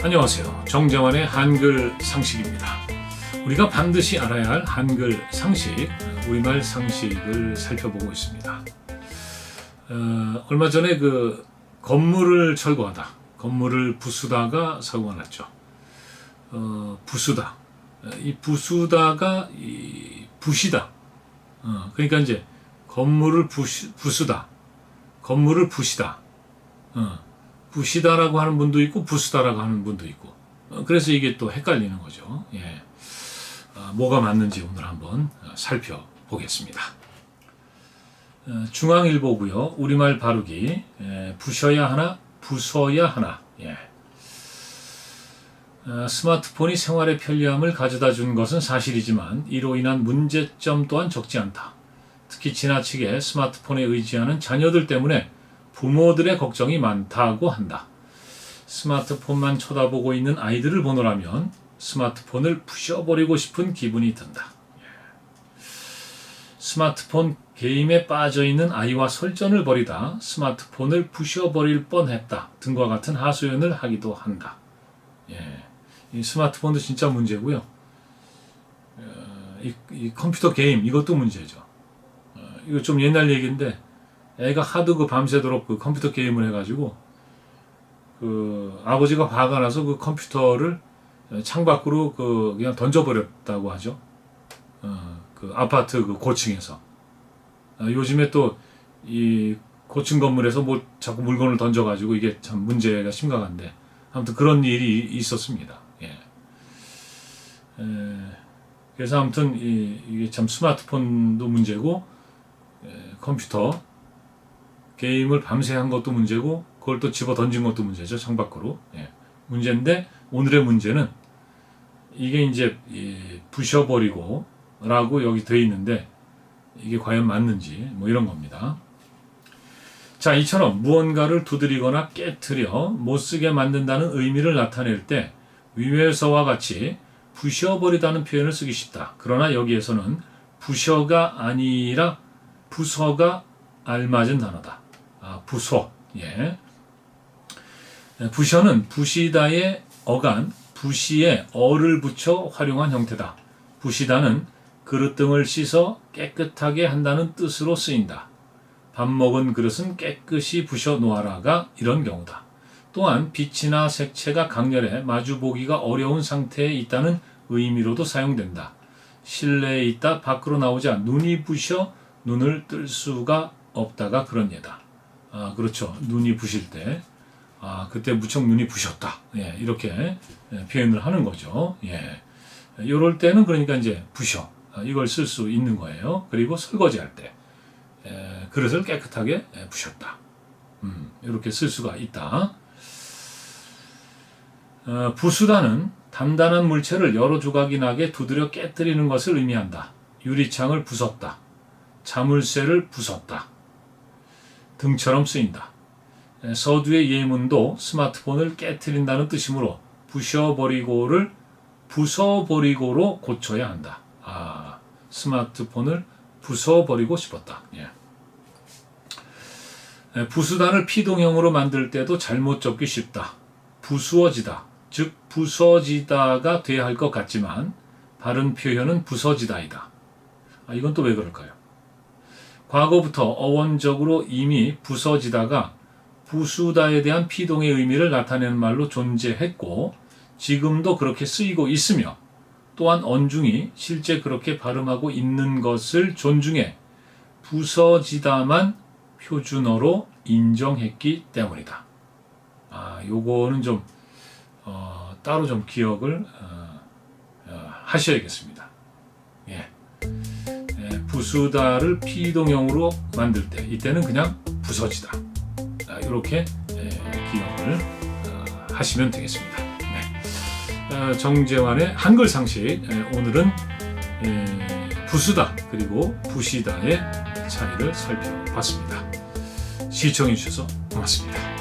안녕하세요. 정정환의 한글 상식입니다. 우리가 반드시 알아야 할 한글 상식, 우리말 상식을 살펴보고 있습니다. 어, 얼마 전에 그 건물을 철거하다, 건물을 부수다가 사고가 났죠. 어, 부수다. 어, 이 부수다가 이 부시다. 어, 그러니까 이제 건물을 부시, 부수다, 건물을 부시다. 어, 부시다라고 하는 분도 있고 부수다라고 하는 분도 있고 어, 그래서 이게 또 헷갈리는 거죠. 예. 어, 뭐가 맞는지 오늘 한번 어, 살펴보겠습니다. 어, 중앙일보고요. 우리말 바르기 예, 부셔야 하나 부숴야 하나 예. 어, 스마트폰이 생활의 편리함을 가져다 준 것은 사실이지만 이로 인한 문제점 또한 적지 않다. 특히 지나치게 스마트폰에 의지하는 자녀들 때문에 부모들의 걱정이 많다고 한다. 스마트폰만 쳐다보고 있는 아이들을 보노라면 스마트폰을 부셔버리고 싶은 기분이 든다. 스마트폰 게임에 빠져 있는 아이와 설전을 벌이다 스마트폰을 부셔버릴 뻔했다 등과 같은 하소연을 하기도 한다. 예, 이 스마트폰도 진짜 문제고요. 어, 이, 이 컴퓨터 게임 이것도 문제죠. 어, 이거 좀 옛날 얘기인데 애가 하도 그 밤새도록 그 컴퓨터 게임을 해가지고 그 아버지가 화가 나서 그 컴퓨터를 창 밖으로 그 그냥 던져버렸다고 하죠. 어, 그 아파트 그 고층에서 아, 요즘에 또 이 고층 건물에서 뭐 자꾸 물건을 던져가지고 이게 참 문제가 심각한데 아무튼 그런 일이 있었습니다. 예. 에, 그래서 아무튼 이, 이게 참 스마트폰도 문제고 에, 컴퓨터 게임을 밤새 한 것도 문제고 그걸 또 집어 던진 것도 문제죠 창밖으로 예. 문제인데 오늘의 문제는 이게 이제 이 부셔버리고 라고 여기 돼 있는데 이게 과연 맞는지 뭐 이런 겁니다. 자 이처럼 무언가를 두드리거나 깨트려 못쓰게 만든다는 의미를 나타낼 때 위에서와 같이 부셔버리다는 표현을 쓰기 쉽다. 그러나 여기에서는 부셔가 아니라 부서가 알맞은 단어다. 아, 부소. 예. 부셔는 부시다의 어간, 부시에 어를 붙여 활용한 형태다. 부시다는 그릇 등을 씻어 깨끗하게 한다는 뜻으로 쓰인다. 밥 먹은 그릇은 깨끗이 부셔 놓아라가 이런 경우다. 또한 빛이나 색채가 강렬해 마주 보기가 어려운 상태에 있다는 의미로도 사용된다. 실내에 있다 밖으로 나오자 눈이 부셔 눈을 뜰 수가 없다가 그런 예다. 아, 그렇죠. 눈이 부실 때. 아, 그때 무척 눈이 부셨다. 예, 이렇게 예, 표현을 하는 거죠. 예. 요럴 때는 그러니까 이제 부셔. 아, 이걸 쓸 수 있는 거예요. 그리고 설거지 할 때. 예, 그릇을 깨끗하게 예, 부셨다. 음, 이렇게 쓸 수가 있다. 어, 부수다는 단단한 물체를 여러 조각이 나게 두드려 깨뜨리는 것을 의미한다. 유리창을 부쉈다. 자물쇠를 부쉈다. 등처럼 쓰인다. 서두의 예문도 스마트폰을 깨뜨린다는 뜻이므로 부셔버리고를 부숴버리고로 고쳐야 한다. 아, 스마트폰을 부숴버리고 싶었다. 예. 부수단을 피동형으로 만들 때도 잘못 적기 쉽다. 부수어지다, 즉 부서지다가 돼야 할 것 같지만 바른 표현은 부서지다이다. 아, 이건 또 왜 그럴까요? 과거부터 어원적으로 이미 부서지다가 부수다에 대한 피동의 의미를 나타내는 말로 존재했고 지금도 그렇게 쓰이고 있으며 또한 언중이 실제 그렇게 발음하고 있는 것을 존중해 부서지다만 표준어로 인정했기 때문이다. 아, 요거는 좀 어, 따로 좀 기억을 어, 어, 하셔야겠습니다. 예. 부수다를 피동형으로 만들 때 이때는 그냥 부서지다 이렇게 기억을 하시면 되겠습니다. 네. 정재환의 한글 상식 오늘은 부수다 그리고 부시다의 차이를 살펴봤습니다. 시청해 주셔서 고맙습니다.